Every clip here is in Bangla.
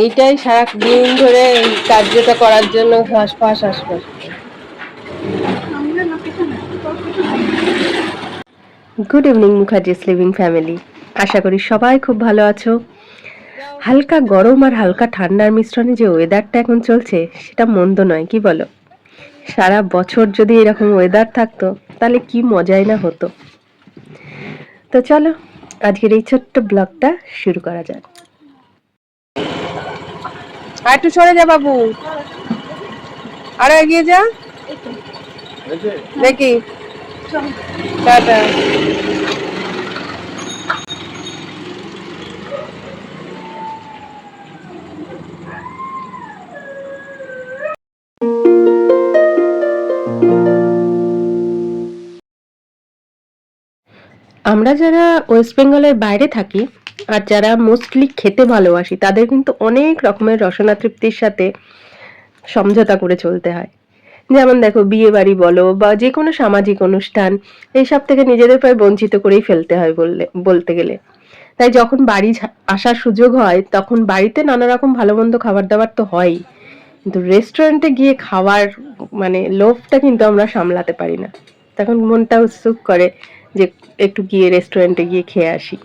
এইটাই সারা দিন ধরে কার্যটা করার জন্য হাসপাস হাসপাস good evening Mukherjees living family আশা করি সবাই খুব ভালো আছো। হালকা গরম আর হালকা ঠান্ডার মিশ্রণে যে ওয়েদারটা এখন চলছে, সেটা মন্দ নয়, কি বলো? সারা বছর যদি এরকম ওয়েদার থাকতো, তাহলে কি মজাই না হতো। তো চলো, আজকের এই ছোট্ট ব্লগটা শুরু করা যাক। আর একটু সরে যা বাবু। আরও এগিয়ে যা। দেখি। আমরা যারা ওয়েস্ট বেঙ্গলের বাইরে থাকি আর যারা মোস্টলি খেতে ভালোবাসি, তাদের কিন্তু অনেক রকমের রসনা তৃপ্তির সাথে সমঝোতা করে চলতে হয়। যেমন দেখো বিয়ে বাড়ি বলো বা যে কোনো সামাজিক অনুষ্ঠান, এইসব থেকে নিজেদের প্রায় বঞ্চিত করেই ফেলতে হয় বললে, বলতে গেলে। তাই যখন বাড়ি আসার সুযোগ হয়, তখন বাড়িতে নানা রকম ভালো মন্দ খাবার দাবার তো হয়ই। কিন্তু রেস্টুরেন্টে গিয়ে খাওয়ার মানে লোভটা কিন্তু আমরা সামলাতে পারি না। তখন মনটা উৎসুক করে যে একটু গিয়ে রেস্টুরেন্টে গিয়ে খেয়ে আসি।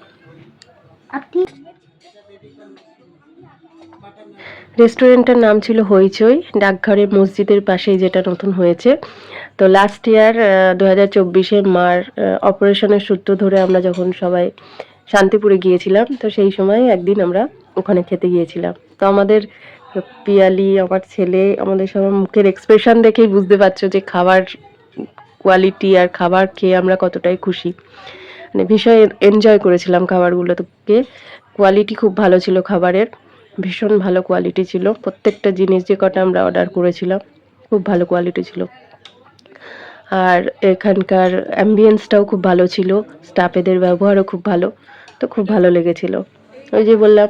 রেস্টুরেন্টটার নাম ছিল হইচই, ডাকঘরে মসজিদের পাশেই যেটা নতুন হয়েছে। তো লাস্ট ইয়ার দু হাজার চব্বিশে মার অপারেশনের সূত্র ধরে আমরা যখন সবাই শান্তিপুরে গিয়েছিলাম, তো সেই সময় একদিন আমরা ওখানে খেতে গিয়েছিলাম। তো আমাদের পিয়ালি, আমার ছেলে, আমাদের সবার মুখের এক্সপ্রেশন দেখেই বুঝতে পারছ যে খাবার কোয়ালিটি আর খাবার খেয়ে আমরা কতটাই খুশি। মানে ভীষণ এনজয় করেছিলাম খাবারগুলোকে কোয়ালিটি খুব ভালো ছিল খাবারের। ভীষণ ভালো কোয়ালিটি ছিল। প্রত্যেকটা জিনিস যে কটা আমরা অর্ডার করেছিলাম, খুব ভালো কোয়ালিটি ছিল। আর এখানকার অ্যাম্বিয়েন্সটাও খুব ভালো ছিল। স্টাফেদের ব্যবহারও খুব ভালো। তো খুব ভালো লেগেছিল। ওই যে বললাম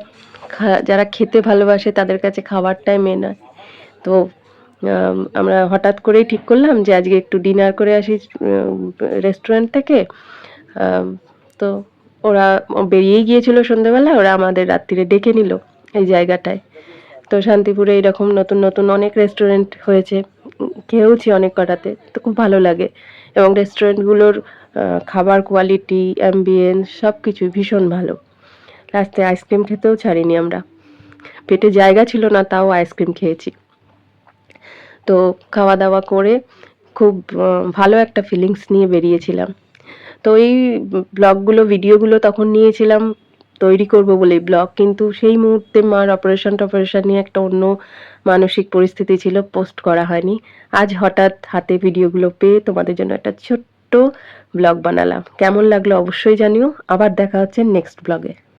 যারা খেতে ভালোবাসে তাদের কাছে খাবারটাই মেন হয়। তো আমরা হঠাৎ করেই ঠিক করলাম যে আজকে একটু ডিনার করে আসি রেস্টুরেন্ট থেকে। তো ওরা বেরিয়েই গিয়েছিল সন্ধ্যেবেলা ওরা আমাদের রাত্রিরে ডেকে নিল এই জায়গাটায়। তো শান্তিপুরে এরকম নতুন নতুন অনেক রেস্টুরেন্ট হয়েছে, খেয়েওছি অনেক কটাতে, তো খুব ভালো লাগে। এবং রেস্টুরেন্টগুলোর খাবার কোয়ালিটি অ্যাম্বিয়েন্স সব কিছুই ভীষণ ভালো। লাস্টে আইসক্রিম খেতেও ছাড়িনি আমরা। পেটে জায়গা ছিল না, তাও আইসক্রিম খেয়েছি। তো খাওয়া দাওয়া করে খুব ভালো একটা ফিলিংস নিয়ে বেরিয়েছিলাম। তো এই ব্লগগুলো, ভিডিওগুলো তখন নিয়েছিলাম তৈরি করব বলে ব্লগ। কিন্তু সেই মুহূর্তে মার অপারেশন টপারেশন নিয়ে একটা অন্য মানসিক পরিস্থিতি ছিল পোস্ট করা হয়নি। আজ হঠাৎ হাতে ভিডিওগুলো পেয়ে তোমাদের জন্য একটা ছোট্ট ব্লগ বানালাম। কেমন লাগল অবশ্যই জানিও। আবার দেখা হচ্ছে নেক্সট ব্লগে